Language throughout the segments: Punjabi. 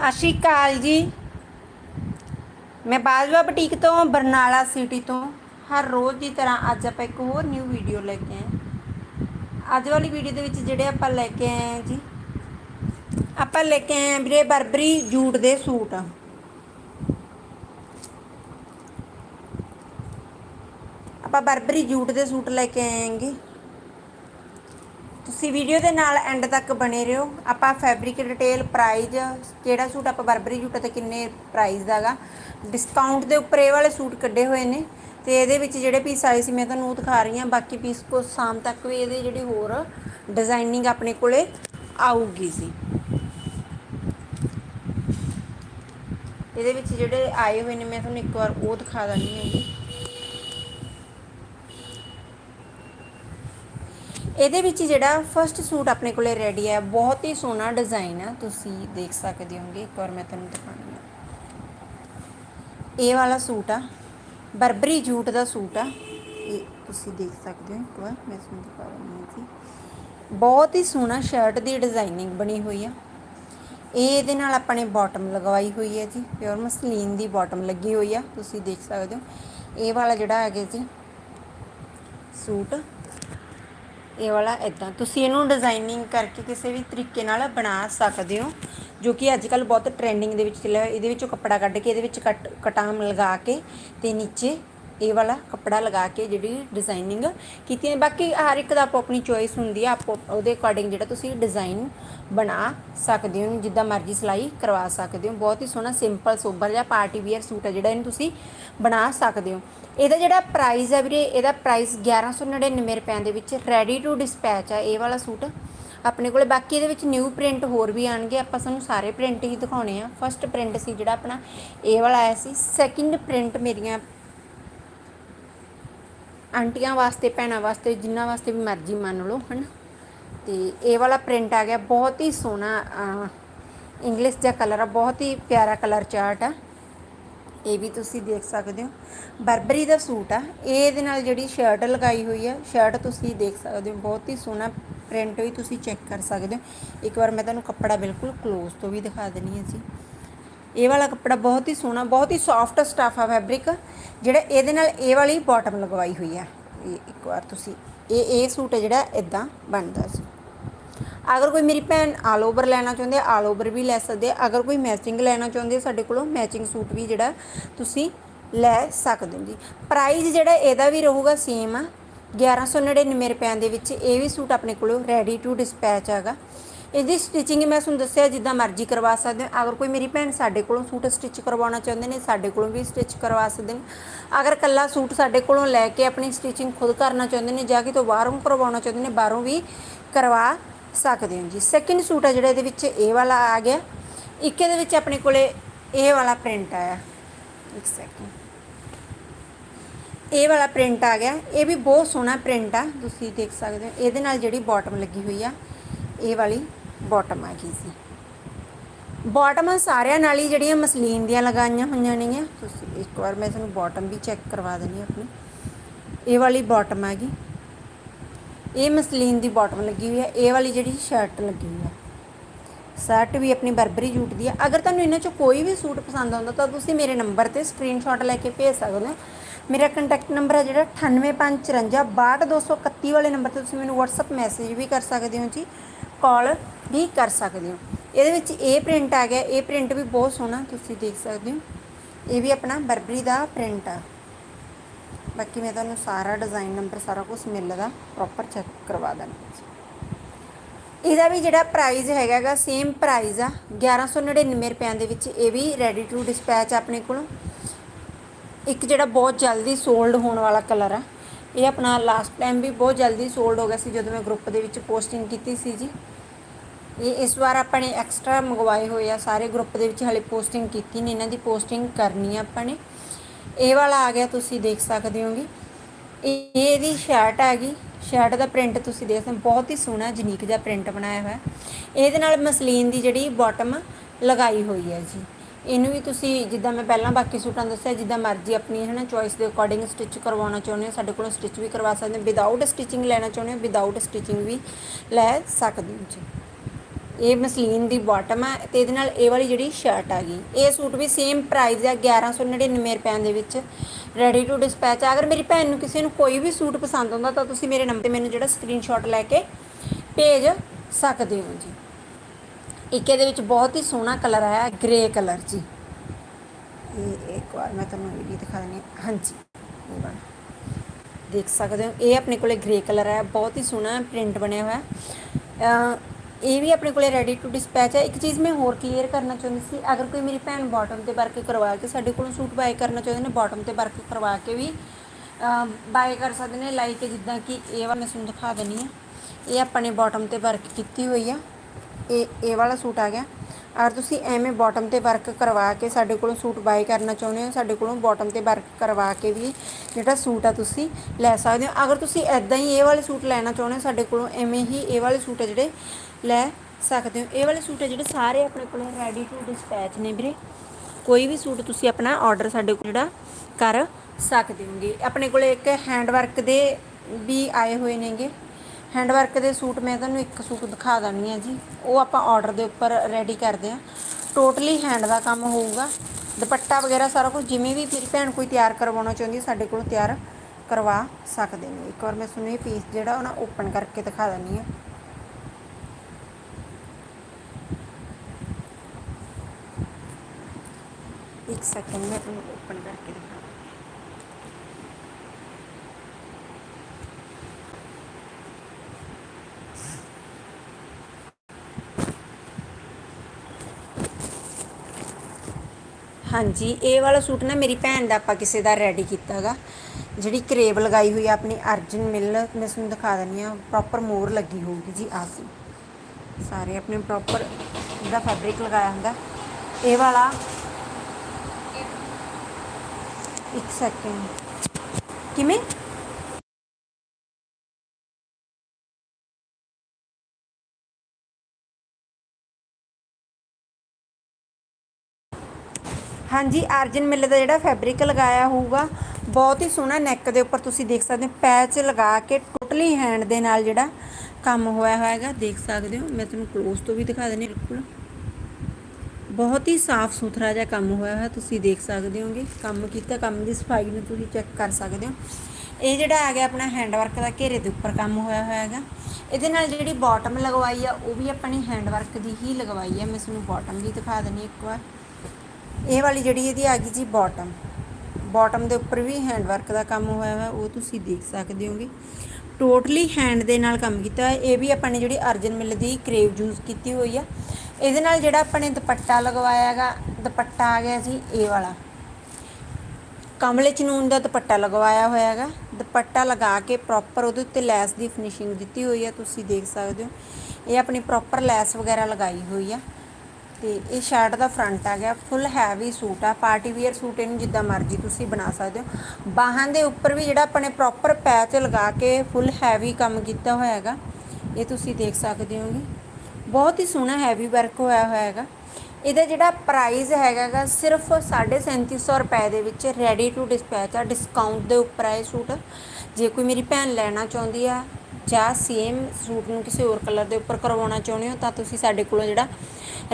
ਸਤਿ ਸ਼੍ਰੀ ਅਕਾਲ ਜੀ। ਮੈਂ ਬਾਜਵਾ ਬੁਟੀਕ ਤੋਂ, ਬਰਨਾਲਾ ਸਿਟੀ ਤੋਂ। ਹਰ ਰੋਜ਼ ਦੀ ਤਰ੍ਹਾਂ ਅੱਜ ਆਪਾਂ ਇੱਕ ਹੋਰ ਨਿਊ ਵੀਡੀਓ ਲੈ ਕੇ ਆਏ ਅੱਜ ਵਾਲੀ ਵੀਡੀਓ ਦੇ ਵਿੱਚ ਜਿਹੜੇ ਆਪਾਂ ਲੈ ਕੇ ਆਏ ਆ ਜੀ, ਆਪਾਂ ਲੈ ਕੇ ਆਏ ਆ ਵੀਰੇ ਬਰਬਰੀ ਜੂਟ ਦੇ ਸੂਟ। ਆਪਾਂ ਬਰਬਰੀ ਜੂਟ ਦੇ ਸੂਟ ਲੈ ਕੇ ਆਏ ਆਂਗੇ ਤੁਸੀਂ ਵੀਡੀਓ ਦੇ ਨਾਲ ਐਂਡ ਤੱਕ ਬਣੇ ਰਹੋ। ਆਪਾਂ ਫੈਬਰਿਕ ਡਿਟੇਲ ਪ੍ਰਾਈਜ਼ ਕਿਹੜਾ ਸੂਟ ਆਪਾਂ ਬਰਬਰੀ ਜੂਟ ਤੇ ਕਿੰਨੇ ਪ੍ਰਾਈਸ ਦਾਗਾ ਡਿਸਕਾਊਂਟ ਦੇ ਉੱਪਰ ਇਹ ਵਾਲੇ ਸੂਟ ਕੱਢੇ ਹੋਏ ਨੇ ਤੇ ਇਹਦੇ ਵਿੱਚ ਜਿਹੜੇ ਪੀਸ ਆਏ ਸੀ, ਮੈਂ ਤੁਹਾਨੂੰ ਉਹ ਦਿਖਾ ਰਹੀ ਹਾਂ। ਬਾਕੀ ਪੀਸ ਕੋ ਸ਼ਾਮ ਤੱਕ ਵੀ ਇਹਦੇ ਜਿਹੜੀ ਹੋਰ ਡਿਜ਼ਾਈਨਿੰਗ ਆਪਣੇ ਕੋਲੇ ਆਊਗੀ ਸੀ ਇਹਦੇ ਵਿੱਚ ਜਿਹੜੇ ਆਏ ਹੋਏ ਨੇ, ਮੈਂ ਤੁਹਾਨੂੰ ਇੱਕ ਵਾਰ ਉਹ ਦਿਖਾ ਦਿੰਦੀ ਹਾਂ ਜੀ ਇਹਦੇ ਵਿੱਚ ਜਿਹੜਾ ਫਰਸਟ ਸੂਟ ਆਪਣੇ ਕੋਲੇ ਰੈਡੀ ਹੈ, ਬਹੁਤ ਹੀ ਸੋਹਣਾ ਡਿਜ਼ਾਈਨ ਆ, ਤੁਸੀਂ ਦੇਖ ਸਕਦੇ ਹੋਗੇ ਇੱਕ ਵਾਰ ਮੈਂ ਤੁਹਾਨੂੰ ਦਿਖਾਉਂਦੀ ਹਾਂ। ਇਹ ਵਾਲਾ ਸੂਟ ਆ, ਬਰਬਰੀ ਜੂਟ ਦਾ ਸੂਟ ਆ। ਇਹ ਤੁਸੀਂ ਦੇਖ ਸਕਦੇ ਹੋ, ਇੱਕ ਵਾਰ ਮੈਂ ਤੁਹਾਨੂੰ ਦਿਖਾ ਰਹੀ ਹਾਂ ਜੀ। ਬਹੁਤ ਹੀ ਸੋਹਣਾ ਸ਼ਰਟ ਦੀ ਡਿਜ਼ਾਈਨਿੰਗ ਬਣੀ ਹੋਈ ਆ। ਇਹ ਇਹਦੇ ਨਾਲ ਆਪਾਂ ਨੇ ਬਾਟਮ ਲਗਵਾਈ ਹੋਈ ਹੈ ਜੀ ਪਿਓਰ ਮਸਲੀਨ ਦੀ ਬਾਟਮ ਲੱਗੀ ਹੋਈ ਆ, ਤੁਸੀਂ ਦੇਖ ਸਕਦੇ ਹੋ। ਇਹ ਵਾਲਾ ਜਿਹੜਾ ਹੈਗਾ ਜੀ ਸੂਟ ਇਹ ਵਾਲਾ ਇਦਾਂ ਤੁਸੀਂ ਇਹਨੂੰ ਡਿਜ਼ਾਈਨਿੰਗ ਕਰਕੇ ਕਿਸੇ ਵੀ ਤਰੀਕੇ ਨਾਲ ਬਣਾ ਸਕਦੇ ਹੋ, ਜੋ ਕਿ ਅੱਜ ਕੱਲ ਬਹੁਤ ਟ੍ਰੈਂਡਿੰਗ ਦੇ ਵਿੱਚ ਚੱਲਿਆ ਹੋਇਆ। ਇਹਦੇ ਵਿੱਚੋਂ ਕੱਪੜਾ ਕੱਢ ਕੇ, ਇਹਦੇ ਵਿੱਚ ਕਟ ਕਟਾਮ ਲਗਾ ਕੇ ਤੇ ਨੀਚੇ ਇਹ ਵਾਲਾ ਕੱਪੜਾ ਲਗਾ ਕੇ ਜਿਹੜੀ ਡਿਜ਼ਾਈਨਿੰਗ ਕੀਤੀ ਹੈ। ਬਾਕੀ ਹਰ ਇੱਕ ਦਾ ਆਪੋ ਆਪਣੀ ਚੋਇਸ ਹੁੰਦੀ ਹੈ। ਆਪੋ ਉਹਦੇ ਅਕੋਰਡਿੰਗ ਜਿਹੜਾ ਤੁਸੀਂ ਡਿਜ਼ਾਈਨ ਬਣਾ ਸਕਦੇ ਹੋ, ਜਿੱਦਾਂ ਮਰਜ਼ੀ ਸਿਲਾਈ ਕਰਵਾ ਸਕਦੇ ਹੋ। ਬਹੁਤ ਹੀ ਸੋਹਣਾ ਸਿੰਪਲ ਸੋਬਰ ਜਿਹਾ ਪਾਰਟੀ ਵੇਅਰ ਸੂਟ ਹੈ ਜਿਹੜਾ ਇਹਨੂੰ ਤੁਸੀਂ ਬਣਾ ਸਕਦੇ ਹੋ। ਇਹਦਾ ਜਿਹੜਾ ਪ੍ਰਾਈਸ ਹੈ ਵੀਰੇ, ਇਹਦਾ ਪ੍ਰਾਈਸ 1199 ਰੁਪਏ ਦੇ ਵਿੱਚ ਰੈਡੀ ਟੂ ਡਿਸਪੈਚ ਹੈ। ਇਹ ਵਾਲਾ ਸੂਟ ਆਪਣੇ ਕੋਲੇ। ਬਾਕੀ ਇਹਦੇ ਵਿੱਚ ਨਿਊ ਪ੍ਰਿੰਟ ਹੋਰ ਵੀ ਆਣਗੇ ਆਪਾਂ ਸਾਨੂੰ ਸਾਰੇ ਪ੍ਰਿੰਟ ਹੀ ਦਿਖਾਉਣੇ ਆ। ਫਰਸਟ ਪ੍ਰਿੰਟ ਸੀ ਜਿਹੜਾ ਆਪਣਾ, ਇਹ ਵਾਲਾ ਆਇਆ ਸੀ। ਸੈਕਿੰਡ ਪ੍ਰਿੰਟ ਮੇਰੀਆਂ ਆਂਟੀਆਂ ਵਾਸਤੇ, ਭੈਣਾਂ ਵਾਸਤੇ ਜਿੰਨਾ ਵਾਸਤੇ ਵੀ ਮਰਜ਼ੀ ਮੰਨ ਲਓ, ਹਨ? ਤੇ ਇਹ ਵਾਲਾ ਪ੍ਰਿੰਟ ਆ ਗਿਆ, ਬਹੁਤ ਹੀ ਸੋਹਣਾ ਇੰਗਲਿਸ਼ ਦਾ ਕਲਰ ਆ, ਬਹੁਤ ਹੀ ਪਿਆਰਾ ਕਲਰ ਚਾਰਟ ਆ। ਇਹ ਵੀ ਤੁਸੀਂ ਦੇਖ ਸਕਦੇ ਹੋ। ਬਰਬਰੀ ਦਾ ਸੂਟ ਆ। ਇਹਦੇ ਨਾਲ ਜਿਹੜੀ ਸ਼ਰਟ ਲਗਾਈ ਹੋਈ ਆ ਸ਼ਰਟ ਤੁਸੀਂ ਦੇਖ ਸਕਦੇ ਹੋ, ਬਹੁਤ ਹੀ ਸੋਹਣਾ ਪ੍ਰਿੰਟ ਵੀ ਤੁਸੀਂ ਚੈੱਕ ਕਰ ਸਕਦੇ ਹੋ। ਇੱਕ ਵਾਰ ਮੈਂ ਤੁਹਾਨੂੰ ਕੱਪੜਾ ਬਿਲਕੁਲ ক্লোਜ਼ ਤੋਂ ਵੀ ਦਿਖਾ ਦਿੰਨੀ ਹਾਂ ਜੀ। ਇਹ ਵਾਲਾ ਕੱਪੜਾ ਬਹੁਤ ਹੀ ਸੋਹਣਾ, ਬਹੁਤ ਹੀ ਸੌਫਟ ਸਟਾਫ ਆ ਫੈਬਰਿਕ ਜਿਹੜਾ ਇਹਦੇ ਨਾਲ ਇਹ ਵਾਲੀ ਬਾਟਮ ਲਗਵਾਈ ਹੋਈ ਆ। ਇਹ ਇੱਕ ਵਾਰ ਤੁਸੀਂ, ਇਹ ਇਹ ਸੂਟ ਹੈ ਜਿਹੜਾ ਇਦਾਂ ਬਣਦਾ ਸੀ। ਅਗਰ ਕੋਈ ਮੇਰੀ ਭੈਣ ਆਲ ਓਵਰ ਲੈਣਾ ਚਾਹੁੰਦੇ ਆ ਆਲ ਓਵਰ ਵੀ ਲੈ ਸਕਦੇ ਆ। ਅਗਰ ਕੋਈ ਮੈਚਿੰਗ ਲੈਣਾ ਚਾਹੁੰਦੇ ਸਾਡੇ ਕੋਲੋਂ ਮੈਚਿੰਗ ਸੂਟ ਵੀ ਜਿਹੜਾ ਤੁਸੀਂ ਲੈ ਸਕਦੇ ਹੋ ਜੀ। ਪ੍ਰਾਈਸ ਜਿਹੜਾ ਇਹਦਾ ਵੀ ਰਹੂਗਾ ਸੇਮ ਆ। 1199 ਰੁਪਏ ਦੇ ਵਿੱਚ ਇਹ ਵੀ ਸੂਟ ਆਪਣੇ ਕੋਲੋਂ ਰੈਡੀ ਟੂ ਡਿਸਪੈਚ ਹੈਗਾ। ਇਹਦੀ ਸਟਿਚਿੰਗ ਮੈਂ ਤੁਹਾਨੂੰ ਦੱਸਿਆ, ਜਿੱਦਾਂ ਮਰਜ਼ੀ ਕਰਵਾ ਸਕਦੇ ਹੋ। ਅਗਰ ਕੋਈ ਮੇਰੀ ਭੈਣ ਸਾਡੇ ਕੋਲੋਂ ਸੂਟ ਸਟਿਚ ਕਰਵਾਉਣਾ ਚਾਹੁੰਦੇ ਨੇ, ਸਾਡੇ ਕੋਲੋਂ ਵੀ ਸਟਿਚ ਕਰਵਾ ਸਕਦੇ ਨੇ। ਅਗਰ ਕੱਲਾ ਸੂਟ ਸਾਡੇ ਕੋਲੋਂ ਲੈ ਕੇ ਆਪਣੀ ਸਟਿਚਿੰਗ ਖੁਦ ਕਰਨਾ ਚਾਹੁੰਦੇ ਨੇ, ਜਾਂ ਕਿਤੋਂ ਬਾਹਰੋਂ ਕਰਵਾਉਣਾ ਚਾਹੁੰਦੇ ਨੇ, ਬਾਹਰੋਂ ਵੀ ਕਰਵਾ ਸਕਦੇ ਹੋ ਜੀ। ਸੈਕਿੰਡ ਸੂਟ ਆ ਜਿਹੜਾ ਇਹਦੇ ਵਿੱਚ, ਇਹ ਵਾਲਾ ਆ ਗਿਆ। ਇੱਕ ਇਹਦੇ ਵਿੱਚ ਆਪਣੇ ਕੋਲੇ ਇਹ ਵਾਲਾ ਪ੍ਰਿੰਟ ਆਇਆ। ਇੱਕ ਸੈਕਿੰਡ ਇਹ ਵਾਲਾ ਪ੍ਰਿੰਟ ਆ ਗਿਆ। ਇਹ ਵੀ ਬਹੁਤ ਸੋਹਣਾ ਪ੍ਰਿੰਟ ਆ। ਤੁਸੀਂ ਦੇਖ ਸਕਦੇ ਹੋ, ਇਹਦੇ ਨਾਲ ਜਿਹੜੀ ਬਾਟਮ ਲੱਗੀ ਹੋਈ ਆ, ਇਹ ਵਾਲੀ। ਬਾਟਮ ਆ ਗਈ ਸੀ। ਬਾਟਮਾਂ ਸਾਰਿਆਂ ਨਾਲ ਹੀ ਜਿਹੜੀਆਂ ਮਸਲੀਨ ਦੀਆਂ ਲਗਾਈਆਂ ਹੋਈਆਂ ਨੇਗੀਆਂ। ਤੁਸੀਂ ਇੱਕ ਵਾਰ ਮੈਂ ਤੁਹਾਨੂੰ ਬਾਟਮ ਵੀ ਚੈੱਕ ਕਰਵਾ ਦਿੰਨੀ ਆਪਣੀ। ਇਹ ਵਾਲੀ ਬਾਟਮ ਆ ਗਈ। ਇਹ ਮਸਲੀਨ ਦੀ ਬਾਟਮ ਲੱਗੀ ਹੋਈ ਹੈ ਇਹ ਵਾਲੀ ਜਿਹੜੀ ਸ਼ਰਟ ਲੱਗੀ ਹੋਈ ਹੈ ਸ਼ਰਟ ਵੀ ਆਪਣੀ ਬਰਬਰੀ ਜੂਟ ਦੀ ਹੈ ਅਗਰ ਤੁਹਾਨੂੰ ਇਹਨਾਂ ਚੋਂ ਕੋਈ ਵੀ ਸੂਟ ਪਸੰਦ ਆਉਂਦਾ ਤਾਂ ਤੁਸੀਂ ਮੇਰੇ ਨੰਬਰ ਤੇ ਸਕਰੀਨਸ਼ਾਟ ਲੈ ਕੇ ਭੇਜ ਸਕਦੇ ਹੋ। ਮੇਰਾ ਕੰਟੈਕਟ ਨੰਬਰ ਹੈ ਜਿਹੜਾ 9854562231 ਵਾਲੇ ਨੰਬਰ ਤੇ ਤੁਸੀਂ ਮੈਨੂੰ WhatsApp ਮੈਸੇਜ ਵੀ ਕਰ ਸਕਦੇ ਹੋ ਜੀ। ਕਾਲ ਵੀ ਕਰ ਸਕਦੇ ਹੋ। ਇਹਦੇ ਵਿੱਚ ਇਹ ਪ੍ਰਿੰਟ ਆ ਗਿਆ। ਇਹ ਪ੍ਰਿੰਟ ਵੀ ਬਹੁਤ ਸੋਹਣਾ ਤੁਸੀਂ ਦੇਖ ਸਕਦੇ ਹੋ। ਇਹ ਵੀ ਆਪਣਾ ਬਰਬਰੀ ਦਾ ਪ੍ਰਿੰਟ ਆ। ਬਾਕੀ ਮੈਂ ਤੁਹਾਨੂੰ ਸਾਰਾ ਡਿਜ਼ਾਈਨ ਨੰਬਰ ਸਾਰਾ ਕੁਝ ਮਿਲਦਾ ਪ੍ਰੋਪਰ ਚੈੱਕ ਕਰਵਾ ਦਾਂਗੀ। ਇਹਦਾ ਵੀ ਜਿਹੜਾ ਪ੍ਰਾਈਸ ਹੈਗਾਗਾ ਸੇਮ ਪ੍ਰਾਈਸ ਆ। 1199 ਰੁਪਏ ਦੇ ਵਿੱਚ ਇਹ ਵੀ ਰੈਡੀ ਟੂ ਡਿਸਪੈਚ ਆਪਣੇ ਕੋਲ। ਇੱਕ ਜਿਹੜਾ ਬਹੁਤ ਜਲਦੀ ਸੋਲਡ ਹੋਣ ਵਾਲਾ ਕਲਰ ਆ। ਇਹ ਆਪਣਾ ਲਾਸਟ ਟਾਈਮ ਵੀ ਬਹੁਤ ਜਲਦੀ ਸੋਲਡ ਹੋ ਗਿਆ ਸੀ ਜਦੋਂ ਮੈਂ ਗਰੁੱਪ ਦੇ ਵਿੱਚ ਪੋਸਟਿੰਗ ਕੀਤੀ ਸੀ ਜੀ। ਇਹ ਇਸ ਵਾਰ ਆਪਾਂ ਨੇ ਐਕਸਟਰਾ ਮੰਗਵਾਏ ਹੋਏ ਆ, ਸਾਰੇ ਗਰੁੱਪ ਦੇ ਵਿੱਚ ਹਲੇ ਪੋਸਟਿੰਗ ਕੀਤੀ ਨਹੀਂ, ਇਹਨਾਂ ਦੀ ਪੋਸਟਿੰਗ ਕਰਨੀ ਆ ਆਪਾਂ ਨੇ। ਇਹ ਵਾਲਾ ਆ ਗਿਆ, ਤੁਸੀਂ ਦੇਖ ਸਕਦੇ ਹੋਗੇ। ਇਹ ਇਹਦੀ ਸ਼ਰਟ ਆ ਗਈ। ਸ਼ਰਟ ਦਾ ਪ੍ਰਿੰਟ ਤੁਸੀਂ ਦੇਖ ਸਕਦੇ ਬਹੁਤ ਹੀ ਸੋਹਣਾ ਜਨੀਕ ਜਿਹਾ ਪ੍ਰਿੰਟ ਬਣਾਇਆ ਹੋਇਆ। ਇਹਦੇ ਨਾਲ ਮਸਲੀਨ ਦੀ ਜਿਹੜੀ ਬਾਟਮ ਲਗਾਈ ਹੋਈ ਹੈ ਜੀ। ਇਹਨੂੰ ਵੀ ਤੁਸੀਂ ਜਿੱਦਾਂ ਮੈਂ ਪਹਿਲਾਂ ਬਾਕੀ ਸੂਟਾਂ ਦੱਸਿਆ, ਜਿੱਦਾਂ ਮਰਜ਼ੀ ਆਪਣੀ ਹੈ ਨਾ ਚੋਇਸ ਦੇ ਅਕੋਰਡਿੰਗ ਸਟਿਚ ਕਰਵਾਉਣਾ ਚਾਹੁੰਦੇ ਹੋ, ਸਾਡੇ ਕੋਲੋਂ ਸਟਿਚ ਵੀ ਕਰਵਾ ਸਕਦੇ ਹੋ ਵਿਦਆਊਟ ਸਟਿਚਿੰਗ ਲੈਣਾ ਚਾਹੁੰਦੇ ਹੋ ਵਿਦਆਊਟ ਸਟਿਚਿੰਗ ਵੀ ਲੈ ਸਕਦੇ ਹੋ ਜੀ। ਇਹ ਮਸਲੀਨ ਦੀ ਬਾਟਮ ਹੈ ਤੇ ਇਹਦੇ ਨਾਲ ਇਹ ਵਾਲੀ ਜਿਹੜੀ ਸ਼ਰਟ ਆ ਗਈ, ਇਹ ਸੂਟ ਵੀ ਸੇਮ ਪ੍ਰਾਈਸ ਹੈ 1199 ਰੁਪਏ ਦੇ ਵਿੱਚ। ਰੈਡੀ ਟੂ ਡਿਸਪੈਚ ਅਗਰ ਮੇਰੀ ਭੈਣ ਨੂੰ ਕਿਸੇ ਨੂੰ ਕੋਈ ਵੀ ਸੂਟ ਪਸੰਦ ਆਉਂਦਾ ਤਾਂ ਤੁਸੀਂ ਮੇਰੇ ਨੰਬਰ ਤੇ ਮੈਨੂੰ ਜਿਹੜਾ ਸਕਰੀਨਸ਼ਾਟ ਲੈ ਕੇ ਭੇਜ ਸਕਦੇ ਹੋ ਜੀ। ਇੱਕ ਇਹਦੇ ਵਿੱਚ ਬਹੁਤ ਹੀ ਸੋਹਣਾ ਕਲਰ ਆਇਆ ਗ੍ਰੇ ਕਲਰ ਜੀ। ਇਹ ਇੱਕ ਵਾਰ ਮੈਂ ਤੁਹਾਨੂੰ ਇਹ ਵੀ ਦਿਖਾ ਦਿੰਦੀ ਹਾਂਜੀ, ਇਹ ਵਾਲਾ। ਦੇਖ ਸਕਦੇ ਹੋ, ਇਹ ਆਪਣੇ ਕੋਲੇ ਗ੍ਰੇ ਕਲਰ ਹੈ ਬਹੁਤ ਹੀ ਸੋਹਣਾ ਪ੍ਰਿੰਟ ਬਣਿਆ ਹੋਇਆ। ਇਹ ਵੀ ਆਪਣੇ ਕੋਲੇ ਰੈਡੀ ਟੂ ਡਿਸਪੈਚ ਹੈ। ਇੱਕ ਚੀਜ਼ ਮੈਂ ਹੋਰ ਕਲੀਅਰ ਕਰਨਾ ਚਾਹੁੰਦੀ ਸੀ, ਅਗਰ ਕੋਈ ਮੇਰੀ ਭੈਣ ਬਾਟਮ ਤੇ ਵਰਕ ਕਰਵਾ ਕੇ ਸਾਡੇ ਕੋਲੋਂ ਸੂਟ ਬਾਏ ਕਰਨਾ ਚਾਹੁੰਦੇ ਨੇ ਬਾਟਮ ਤੇ ਵਰਕ ਕਰਵਾ ਕੇ ਵੀ ਬਾਏ ਕਰ ਸਕਦੇ ਨੇ। ਲਾਈਕ ਜਿੱਦਾਂ ਕਿ ਇਹ ਵਾਲਾ ਮੈਂ ਤੁਹਾਨੂੰ ਦਿਖਾ ਦਿੰਨੀ ਆ ਇਹ ਆਪਣੇ ਬਾਟਮ ਤੇ ਵਰਕ ਕੀਤੀ ਹੋਈ ਆ। ਇਹ ਇਹ ਵਾਲਾ ਸੂਟ ਆ ਗਿਆ। ਅਗਰ ਤੁਸੀਂ ਐਵੇਂ ਬਾਟਮ ਤੇ ਵਰਕ ਕਰਵਾ ਕੇ ਸਾਡੇ ਕੋਲੋਂ ਸੂਟ ਬਾਏ ਕਰਨਾ ਚਾਹੁੰਦੇ ਹੋ, ਸਾਡੇ ਕੋਲੋਂ ਬਾਟਮ ਤੇ ਵਰਕ ਕਰਵਾ ਕੇ ਵੀ ਜਿਹੜਾ ਸੂਟ ਆ ਤੁਸੀਂ ਲੈ ਸਕਦੇ ਹੋ। ਅਗਰ ਤੁਸੀਂ ਐਦਾਂ ਹੀ ਇਹ ਵਾਲੇ ਸੂਟ ਲੈਣਾ ਚਾਹੁੰਦੇ ਹੋ, ਸਾਡੇ ਕੋਲੋਂ ਐਵੇਂ ਹੀ ਇਹ ਵਾਲੇ ਸੂਟ ਆ ਜਿਹੜੇ ਲੈ ਸਕਦੇ ਹੋ। ਇਹ ਵਾਲੇ ਸੂਟ ਆ ਜਿਹੜੇ ਸਾਰੇ ਆਪਣੇ ਕੋਲ ਰੈਡੀ ਟੂ ਡਿਸਪੈਚ ਨੇ ਵੀਰੇ। ਕੋਈ ਵੀ ਸੂਟ ਤੁਸੀਂ ਆਪਣਾ ਆਰਡਰ ਸਾਡੇ ਕੋਲ ਜਿਹੜਾ ਕਰ ਸਕਦੇ ਹੋਗੇ। ਆਪਣੇ ਕੋਲ ਇੱਕ ਹੈਂਡ ਵਰਕ ਦੇ ਵੀ ਆਏ ਹੋਏ ਨੇਗੇ। ਹੈਂਡ ਵਰਕ ਦੇ ਸੂਟ ਮੈਂ ਤੁਹਾਨੂੰ ਇੱਕ ਸੂਟ ਦਿਖਾ ਦਣੀ ਆ ਜੀ। ਉਹ ਆਪਾਂ ਆਰਡਰ ਦੇ ਉੱਪਰ ਰੈਡੀ ਕਰਦੇ ਆ ਟੋਟਲੀ ਹੈਂਡ ਦਾ ਕੰਮ ਹੋਊਗਾ। ਦੁਪੱਟਾ ਵਗੈਰਾ ਸਾਰਾ ਕੁਝ ਜਿਵੇਂ ਵੀ ਮੇਰੀ ਭੈਣ ਕੋਈ ਤਿਆਰ ਕਰਵਾਉਣਾ ਚਾਹੁੰਦੀ ਸਾਡੇ ਕੋਲ ਤਿਆਰ ਕਰਵਾ ਸਕਦੇ ਨੇ। ਇੱਕ ਵਾਰ ਮੈਂ ਤੁਹਾਨੂੰ ਇਹ ਪੀਸ ਜਿਹੜਾ ਉਹ ਨਾ ਓਪਨ ਕਰਕੇ ਦਿਖਾ ਦਣੀ ਆ ਇੱਕ ਸੈਕਿੰਡ ਮੈਂ ਤੁਹਾਨੂੰ ਓਪਨ ਕਰਕੇ ਦਿਖਾ ਹਾਂਜੀ, ਇਹ ਵਾਲਾ ਸੂਟ ਨਾ ਮੇਰੀ ਭੈਣ ਦਾ ਆਪਾਂ ਕਿਸੇ ਦਾ ਰੈਡੀ ਕੀਤਾਗਾ। ਜਿਹੜੀ ਕਰੇਬ ਲਗਾਈ ਹੋਈ ਆ ਆਪਣੀ ਅਰਜਨ ਮਿਲ, ਮੈਂ ਤੁਹਾਨੂੰ ਦਿਖਾ ਦਿੰਦੀ ਆ ਪ੍ਰੋਪਰ ਮੋਰ ਲੱਗੀ ਹੋਊਗੀ ਜੀ ਆਹ ਸਾਰੇ ਆਪਣੇ ਪ੍ਰੋਪਰ ਦਾ ਫੈਬਰਿਕ ਲਗਾਇਆ ਹੁੰਦਾ। ਇਹ ਵਾਲਾ ਇੱਕ ਸੈਕਿੰਡ ਕਿਵੇਂ? ਹਾਂਜੀ, ਅਰਜਨ ਮਿੱਲ ਦਾ ਜਿਹੜਾ ਫੈਬਰਿਕ ਲਗਾਇਆ ਹੋਊਗਾ, ਬਹੁਤ ਹੀ ਸੋਹਣਾ ਨੈਕ ਦੇ ਉੱਪਰ ਤੁਸੀਂ ਦੇਖ ਸਕਦੇ ਹੋ ਪੈਚ ਲਗਾ ਕੇ ਟੋਟਲੀ ਹੈਂਡ ਦੇ ਨਾਲ ਜਿਹੜਾ ਕੰਮ ਹੋਇਆ ਹੋਇਆਗਾ ਦੇਖ ਸਕਦੇ ਹੋ। ਮੈਂ ਤੁਹਾਨੂੰ ਕਲੋਜ਼ ਤੋਂ ਵੀ ਦਿਖਾ ਦਿੰਦੀ ਬਿਲਕੁਲ। ਬਹੁਤ ਹੀ ਸਾਫ਼ ਸੁਥਰਾ ਜਿਹਾ ਕੰਮ ਹੋਇਆ ਹੋਇਆ, ਤੁਸੀਂ ਦੇਖ ਸਕਦੇ ਹੋਗੇ। ਕੰਮ ਕੀਤਾ, ਕੰਮ ਦੀ ਸਫ਼ਾਈ ਨੂੰ ਤੁਸੀਂ ਚੈੱਕ ਕਰ ਸਕਦੇ ਹੋ। ਇਹ ਜਿਹੜਾ ਆ ਗਿਆ ਆਪਣਾ ਹੈਂਡ ਵਰਕ ਦਾ ਘੇਰੇ ਦੇ ਉੱਪਰ ਕੰਮ ਹੋਇਆ ਹੋਇਆ ਹੈਗਾ। ਇਹਦੇ ਨਾਲ ਜਿਹੜੀ ਬਾਟਮ ਲਗਵਾਈ ਆ, ਉਹ ਵੀ ਆਪਣੀ ਹੈਂਡ ਵਰਕ ਦੀ ਹੀ ਲਗਵਾਈ ਆ। ਮੈਂ ਤੁਹਾਨੂੰ ਬਾਟਮ ਵੀ ਦਿਖਾ ਦਿੰਨੀ ਇੱਕ ਵਾਰ। ਇਹ ਵਾਲੀ ਜਿਹੜੀ ਇਹਦੀ ਆ ਗਈ ਜੀ ਬਾਟਮ ਬਾਟਮ ਦੇ ਉੱਪਰ ਵੀ ਹੈਂਡ ਵਰਕ ਦਾ ਕੰਮ ਹੋਇਆ ਹੋਇਆ ਉਹ ਤੁਸੀਂ ਦੇਖ ਸਕਦੇ ਹੋਗੇ। ਟੋਟਲੀ ਹੈਂਡ ਦੇ ਨਾਲ ਕੰਮ ਕੀਤਾ ਹੈ ਇਹ ਵੀ ਆਪਾਂ ਨੇ ਜਿਹੜੀ ਅਰਜਨ ਮਿਲ ਦੀ ਕਰੇਵ ਯੂਜ਼ ਕੀਤੀ ਹੋਈ ਆ। ਇਹਦੇ ਨਾਲ ਜਿਹੜਾ ਆਪਾਂ ਨੇ ਦੁਪੱਟਾ ਲਗਵਾਇਆ ਹੈਗਾ, ਦੁਪੱਟਾ ਆ ਗਿਆ ਜੀ ਇਹ ਵਾਲਾ। ਕਮਲੇ ਚਨੂਨ ਦਾ ਦੁਪੱਟਾ ਲਗਵਾਇਆ ਹੋਇਆ ਹੈਗਾ। ਦੁਪੱਟਾ ਲਗਾ ਕੇ ਪ੍ਰੋਪਰ ਉਹਦੇ ਉੱਤੇ ਲੈਸ ਦੀ ਫਿਨਿਸ਼ਿੰਗ ਦਿੱਤੀ ਹੋਈ ਆ, ਤੁਸੀਂ ਦੇਖ ਸਕਦੇ ਹੋ। ਇਹ ਆਪਣੀ ਪ੍ਰੋਪਰ ਲੈਸ ਵਗੈਰਾ ਲਗਾਈ ਹੋਈ ਆ। ਤੇ ਇਹ ਸ਼ਰਟ ਦਾ ਫਰੰਟ ਆ ਗਿਆ ਫੁੱਲ ਹੈਵੀ ਸੂਟ ਆ ਪਾਰਟੀ ਵੇਅਰ ਸੂਟ ਇਹਨੂੰ ਜਿੱਦਾਂ ਮਰਜ਼ੀ ਤੁਸੀਂ ਬਣਾ ਸਕਦੇ ਹੋ। ਬਾਹਾਂ ਦੇ ਉੱਪਰ ਵੀ ਜਿਹੜਾ ਆਪਣੇ ਪ੍ਰੋਪਰ ਪੈਚ ਲਗਾ ਕੇ ਫੁੱਲ ਹੈਵੀ ਕੰਮ ਕੀਤਾ ਹੋਇਆ ਹੈਗਾ, ਇਹ ਤੁਸੀਂ ਦੇਖ ਸਕਦੇ ਹੋਗੇ। ਬਹੁਤ ਹੀ ਸੋਹਣਾ ਹੈਵੀ ਵਰਕ ਹੋਇਆ ਹੋਇਆ ਹੈਗਾ। ਇਹਦਾ ਜਿਹੜਾ ਪ੍ਰਾਈਸ ਹੈਗਾਗਾ ਸਿਰਫ 3750 ਰੁਪਏ ਦੇ ਵਿੱਚ ਰੈਡੀ ਟੂ ਡਿਸਪੈਚ ਆ ਡਿਸਕਾਊਂਟ ਦੇ ਉੱਪਰ ਹੈ ਇਹ ਸੂਟ ਜੇ ਕੋਈ ਮੇਰੀ ਭੈਣ ਲੈਣਾ ਚਾਹੁੰਦੀ ਆ ਜਾਂ ਸੇਮ ਸੂਟ ਨੂੰ ਕਿਸੇ ਹੋਰ ਕਲਰ ਦੇ ਉੱਪਰ ਕਰਵਾਉਣਾ ਚਾਹੁੰਦੇ ਹੋ ਤਾਂ ਤੁਸੀਂ ਸਾਡੇ ਕੋਲੋਂ ਜਿਹੜਾ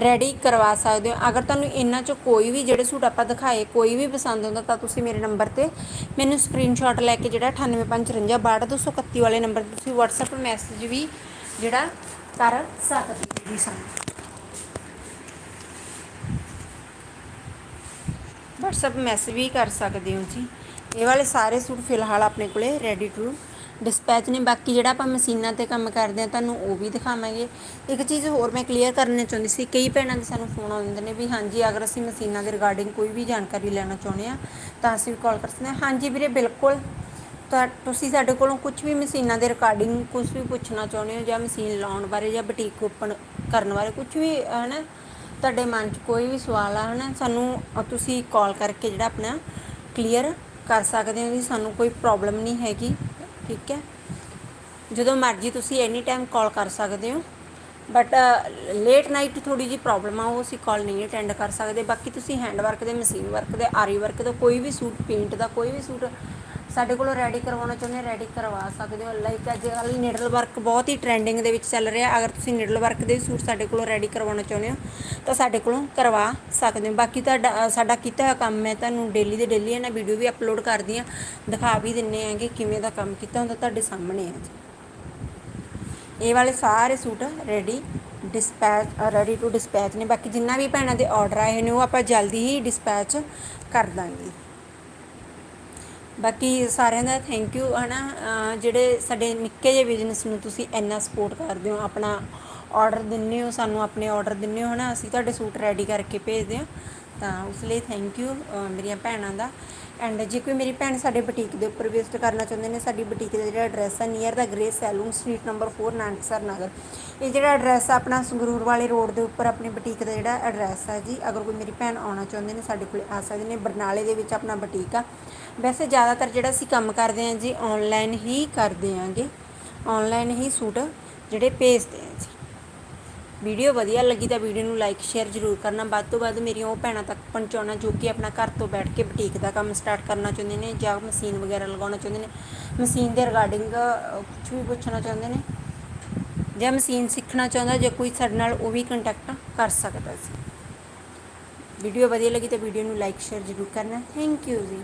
ਰੈਡੀ ਕਰਵਾ ਸਕਦੇ ਹੋ। ਅਗਰ ਤੁਹਾਨੂੰ ਇਹਨਾਂ ਚੋਂ ਕੋਈ ਵੀ ਜਿਹੜੇ ਸੂਟ ਆਪਾਂ ਦਿਖਾਏ ਕੋਈ ਵੀ ਪਸੰਦ ਆਉਂਦਾ ਤਾਂ ਤੁਸੀਂ ਮੇਰੇ ਨੰਬਰ ਤੇ ਮੈਨੂੰ ਸਕਰੀਨਸ਼ਾਟ ਲੈ ਕੇ ਜਿਹੜਾ 9854 62231 ਵਾਲੇ ਨੰਬਰ ਤੇ ਤੁਸੀਂ WhatsApp ਮੈਸੇਜ ਵੀ ਜਿਹੜਾ ਕਰ ਸਕਦੇ ਹੋ। ਜੀ ਸਾਨੂੰ WhatsApp ਮੈਸੇਜ ਵੀ ਕਰ ਸਕਦੇ ਹੋ ਜੀ। ਇਹ ਵਾਲੇ ਸਾਰੇ ਸੂਟ ਫਿਲਹਾਲ ਆਪਣੇ ਕੋਲੇ ਰੈਡੀ ਟੂ ਡਿਸਪੈਚ ਨੇ, ਬਾਕੀ ਜਿਹੜਾ ਆਪਾਂ ਮਸ਼ੀਨਾਂ ਤੇ ਕੰਮ ਕਰਦੇ ਆ ਤੁਹਾਨੂੰ ਉਹ ਵੀ ਦਿਖਾਵਾਂਗੇ। ਇੱਕ ਚੀਜ਼ ਹੋਰ ਮੈਂ ਕਲੀਅਰ ਕਰਨੀ ਚਾਹੁੰਦੀ ਸੀ, ਕਈ ਭੈਣਾਂ ਦੇ ਸਾਨੂੰ ਫੋਨ ਆਉਂਦੇ ਨੇ ਵੀ, ਹਾਂਜੀ, ਅਗਰ ਅਸੀਂ ਮਸ਼ੀਨਾਂ ਦੇ ਰਿਗਾਰਡਿੰਗ ਕੋਈ ਵੀ ਜਾਣਕਾਰੀ ਲੈਣਾ ਚਾਹੁੰਦੇ ਆ ਤਾਂ ਅਸੀਂ ਵੀ ਕਾਲ ਕਰ ਸਕਦੇ ਹਾਂ। ਹਾਂਜੀ ਵੀਰੇ, ਬਿਲਕੁਲ। ਤਾਂ ਤੁਸੀਂ ਸਾਡੇ ਕੋਲੋਂ ਕੁਝ ਵੀ ਮਸ਼ੀਨਾਂ ਦੇ ਰਿਕਾਰਡਿੰਗ ਕੁਝ ਵੀ ਪੁੱਛਣਾ ਚਾਹੁੰਦੇ ਹੋ ਜਾਂ ਮਸ਼ੀਨ ਲਾਉਣ ਬਾਰੇ ਜਾਂ ਬੁਟੀਕ ਓਪਨ ਕਰਨ ਬਾਰੇ ਕੁਝ ਵੀ ਹੈ ਨਾ ਤੁਹਾਡੇ ਮਨ 'ਚ ਕੋਈ ਵੀ ਸਵਾਲ ਆ ਹੈ ਨਾ ਸਾਨੂੰ ਤੁਸੀਂ ਕਾਲ ਕਰਕੇ ਜਿਹੜਾ ਆਪਣਾ ਕਲੀਅਰ ਕਰ ਸਕਦੇ ਹੋ ਜੀ ਸਾਨੂੰ ਕੋਈ ਪ੍ਰੋਬਲਮ ਨਹੀਂ ਹੈਗੀ। ਠੀਕ ਹੈ? ਜਦੋਂ ਮਰਜ਼ੀ ਤੁਸੀਂ ਐਨੀ ਟਾਈਮ ਕਾਲ ਕਰ ਸਕਦੇ ਹੋ ਬਟ ਲੇਟ ਨਾਈਟ ਥੋੜੀ ਜੀ ਪ੍ਰੋਬਲਮ ਆ, ਉਹ ਅਸੀਂ ਕਾਲ ਨਹੀਂ ਅਟੈਂਡ ਕਰ ਸਕਦੇ। ਬਾਕੀ ਤੁਸੀਂ ਹੈਂਡ ਵਰਕ ਦੇ ਮਸ਼ੀਨ ਵਰਕ ਦੇ, ਆਰੀ ਵਰਕ ਦਾ, ਕੋਈ ਵੀ ਸੂਟ ਪੇਂਟ ਦਾ, ਕੋਈ ਵੀ ਸੂਟ ਸਾਡੇ ਕੋਲੋਂ ਰੈਡੀ ਕਰਵਾਉਣਾ ਚਾਹੁੰਦੇ ਰੈਡੀ ਕਰਵਾ ਸਕਦੇ ਹੋ। ਲਾਈਕ ਅੱਜ ਕੱਲ੍ਹ ਨਿਡਲ ਵਰਕ ਬਹੁਤ ਹੀ ਟ੍ਰੈਂਡਿੰਗ ਦੇ ਵਿੱਚ ਚੱਲ ਰਿਹਾ। ਅਗਰ ਤੁਸੀਂ ਨਿਡਲ ਵਰਕ ਦੇ ਸੂਟ ਸਾਡੇ ਕੋਲੋਂ ਰੈਡੀ ਕਰਵਾਉਣਾ ਚਾਹੁੰਦੇ ਹੋ, ਤਾਂ ਸਾਡੇ ਕੋਲੋਂ ਕਰਵਾ ਸਕਦੇ ਹੋ। ਬਾਕੀ ਤੁਹਾਡਾ ਸਾਡਾ ਕੀਤਾ ਹੋਇਆ ਕੰਮ, ਮੈਂ ਤੁਹਾਨੂੰ ਡੇਲੀ ਦੇ ਡੇਲੀ ਇਹਨਾਂ ਵੀਡੀਓ ਵੀ ਅਪਲੋਡ ਕਰਦੀ ਹਾਂ। ਦਿਖਾ ਵੀ ਦਿੰਨੇ ਕਿ ਕਿਵੇਂ ਦਾ ਕੰਮ ਕੀਤਾ ਹੁੰਦਾ ਤੁਹਾਡੇ ਸਾਹਮਣੇ ਆ ਜੀ। ਇਹ ਵਾਲੇ ਸਾਰੇ suit ready dispatch ready to dispatch ਨੇ। ਬਾਕੀ ਜਿੰਨਾ ਵੀ ਭੈਣਾਂ ਦੇ ਆਰਡਰ ਆਏ ਨੇ, ਉਹ ਆਪਾਂ ਜਲਦੀ ਹੀ ਡਿਸਪੈਚ ਕਰ ਦਾਂਗੇ। ਬਾਕੀ ਸਾਰਿਆਂ ਦਾ ਥੈਂਕ ਯੂ ਹਨਾ? ਅਹ ਜਿਹੜੇ ਸਾਡੇ ਨਿੱਕੇ ਜਿਹੇ ਬਿਜ਼ਨਸ ਨੂੰ ਤੁਸੀਂ ਇੰਨਾ ਸਪੋਰਟ ਕਰਦੇ ਹੋ, ਆਪਣਾ ਆਰਡਰ ਦਿੰਦੇ ਹੋ, ਸਾਨੂੰ ਆਪਣੇ ਆਰਡਰ ਦਿੰਦੇ ਹੋ, ਹਨਾ? ਅਸੀਂ ਤੁਹਾਡੇ ਸੂਟ ਰੈਡੀ ਕਰਕੇ ਭੇਜਦੇ ਹਾਂ। ਤਾਂ ਉਸ ਲਈ ਥੈਂਕ ਯੂ ਮੇਰੀਆਂ ਭੈਣਾਂ ਦਾ। ਐਂਡ ਜੇ ਕੋਈ ਮੇਰੀ ਭੈਣ ਸਾਡੇ ਬੁਟੀਕ ਦੇ ਉੱਪਰ ਵਿਜ਼ਿਟ ਕਰਨਾ ਚਾਹੁੰਦੇ ਨੇ, ਸਾਡੀ ਬੁਟੀਕ ਦਾ ਜਿਹੜਾ ਐਡਰੈਸ ਹੈ near the grey salon street number 4 Nanaksar Nagar ਇਹ ਜਿਹੜਾ ਐਡਰੈਸ ਆ, ਆਪਣਾ ਸੰਗਰੂਰ ਵਾਲੇ ਰੋਡ ਦੇ ਉੱਪਰ ਆਪਣੀ ਬੁਟੀਕ ਦਾ ਜਿਹੜਾ ਐਡਰੈਸ ਹੈ ਜੀ, ਅਗਰ ਕੋਈ ਮੇਰੀ ਭੈਣ ਆਉਣਾ ਚਾਹੁੰਦੇ ਨੇ, ਸਾਡੇ ਕੋਲ ਆ ਸਕਦੇ ਨੇ, ਬਰਨਾਲੇ ਦੇ ਵਿੱਚ ਆਪਣਾ ਬੁਟੀਕ ਆ। ਵੈਸੇ ਜ਼ਿਆਦਾਤਰ ਜਿਹੜਾ ਅਸੀਂ ਕੰਮ ਕਰਦੇ ਹਾਂ ਜੀ ਆਨਲਾਈਨ ਹੀ ਕਰਦੇ ਆਂਗੇ ਆਨਲਾਈਨ ਹੀ ਸੂਟ ਜਿਹੜੇ ਭੇਜਦੇ ਹਾਂ ਜੀ। ਵੀਡੀਓ ਵਧੀਆ ਲੱਗੀ ਤਾਂ ਵੀਡੀਓ ਨੂੰ ਲਾਈਕ ਸ਼ੇਅਰ ਜ਼ਰੂਰ ਕਰਨਾ। ਵੱਧ ਤੋਂ ਵੱਧ ਮੇਰੀਆਂ ਉਹ ਭੈਣਾਂ ਤੱਕ ਪਹੁੰਚਾਉਣਾ ਜੋ ਕਿ ਆਪਣਾ ਘਰ ਤੋਂ ਬੈਠ ਕੇ ਬੁਟੀਕ ਦਾ ਕੰਮ ਸਟਾਰਟ ਕਰਨਾ ਚਾਹੁੰਦੇ ਨੇ ਜਾਂ ਮਸ਼ੀਨ ਵਗੈਰਾ ਲਗਾਉਣਾ ਚਾਹੁੰਦੇ ਨੇ। ਮਸ਼ੀਨ ਦੇ ਰਿਗਾਰਡਿੰਗ ਕੁਝ ਵੀ ਪੁੱਛਣਾ ਚਾਹੁੰਦੇ ਨੇ ਜਾਂ ਮਸ਼ੀਨ ਸਿੱਖਣਾ ਚਾਹੁੰਦਾ ਜੇ ਕੋਈ ਸਾਡੇ ਨਾਲ ਉਹ ਵੀ ਕੰਟੈਕਟ ਕਰ ਸਕਦਾ ਸੀ। ਵੀਡੀਓ ਵਧੀਆ ਲੱਗੀ ਤਾਂ ਵੀਡੀਓ ਨੂੰ ਲਾਈਕ ਸ਼ੇਅਰ ਜ਼ਰੂਰ ਕਰਨਾ। ਥੈਂਕ ਯੂ ਜੀ।